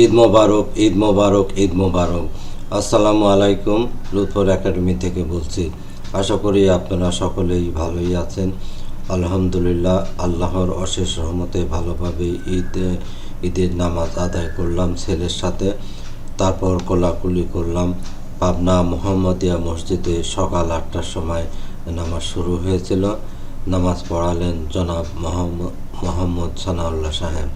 ঈদ মোবারক ঈদ মোবারক ঈদ মোবারক। আসসালামু আলাইকুম, লুৎফর একাডেমি থেকে বলছি, আশা করি আপনারা সকলেই ভালোই আছেন। আলহামদুলিল্লাহ, আল্লাহর অশেষ রহমতে ভালোভাবে ঈদ, ঈদের নামাজ আদায় করলাম ছেলের সাথে। তারপর কোলাকুলি করলাম। পাবনা মোহাম্মদিয়া মসজিদে সকাল আটটার সময় নামাজ শুরু হয়েছিল। নামাজ পড়ালেন জনাব মোহাম্মদ মোহাম্মদ সানাউল্লাহ সাহেব।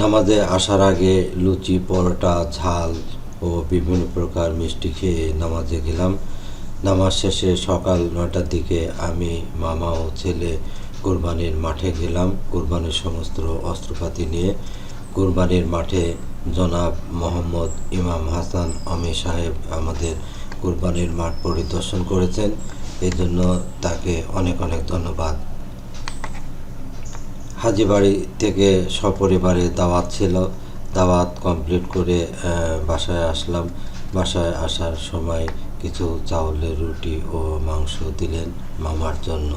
নামাজে আসার আগে লুচি, পরোটা, ঝাল ও বিভিন্ন প্রকার মিষ্টি খেয়ে নামাজে গেলাম। নামাজ শেষে সকাল নয়টার দিকে আমি, মামা ও ছেলে কোরবানির মাঠে গেলাম। কোরবানির সমস্ত অস্ত্রপাতি নিয়ে কোরবানির মাঠে জনাব মোহাম্মদ ইমাম হাসান অমি সাহেব আমাদের কোরবানির মাঠ পরিদর্শন করেছেন। এই জন্য তাকে অনেক অনেক ধন্যবাদ। হাজিবাড়ি থেকে সপরিবারে দাওয়াত ছিল। দাওয়াত কমপ্লিট করে বাসায় আসলাম। বাসায় আসার সময় কিছু চাউলের রুটি ও মাংস দিলেন মামার জন্য।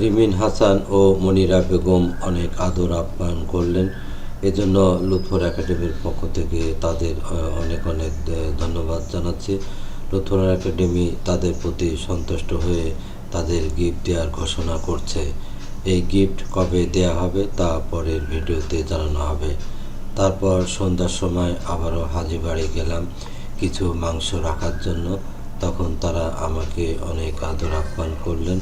রিমিন হাসান ও মনিরা বেগম অনেক আদর আপ্যায়ন করলেন। এজন্য লুৎফর একাডেমির পক্ষ থেকে তাদের অনেক অনেক ধন্যবাদ জানাচ্ছি। লুৎফর একাডেমি তাদের প্রতি সন্তুষ্ট হয়ে তাদের গিফট দেওয়ার ঘোষণা করছে। এই গিফট কবে দেয়া হবে তা পরের ভিডিওতে জানানো হবে। তারপর সন্ধ্যার সময় আবারও হাজি বাড়ি গেলাম কিছু মাংস রাখার জন্য। তখন তারা আমাকে অনেক আদর আপ্যায়ন করলেন।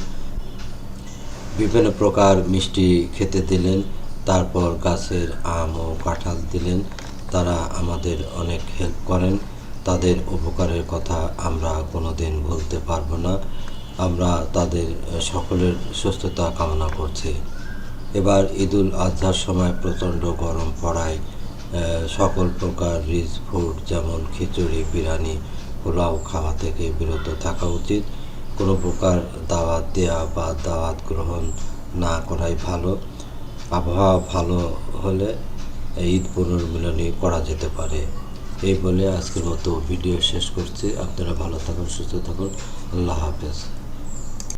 বিভিন্ন প্রকার মিষ্টি খেতে দিলেন। তারপর গাছের আম ও কাঁঠাল দিলেন। তারা আমাদের অনেক হেল্প করেন। তাদের উপকারের কথা আমরা কোনোদিন ভুলতে পারব না। আমরা তাদের সকলের সুস্থতা কামনা করছি। এবার ঈদুল আজহার সময় প্রচণ্ড গরম পড়ায় সকল প্রকার রিচ ফুড যেমন খিচুড়ি, বিরিয়ানি, পোলাও খাওয়া থেকে বিরত থাকা উচিত। কোনো প্রকার দাওয়াত দেওয়া বা দাওয়াত গ্রহণ না করাই ভালো। আবহাওয়া ভালো হলে ঈদ পুনর্মিলনী করা যেতে পারে। এই বলে আজকের মতো ভিডিও শেষ করছি। আপনারা ভালো থাকুন, সুস্থ থাকুন। আল্লাহ হাফেজ।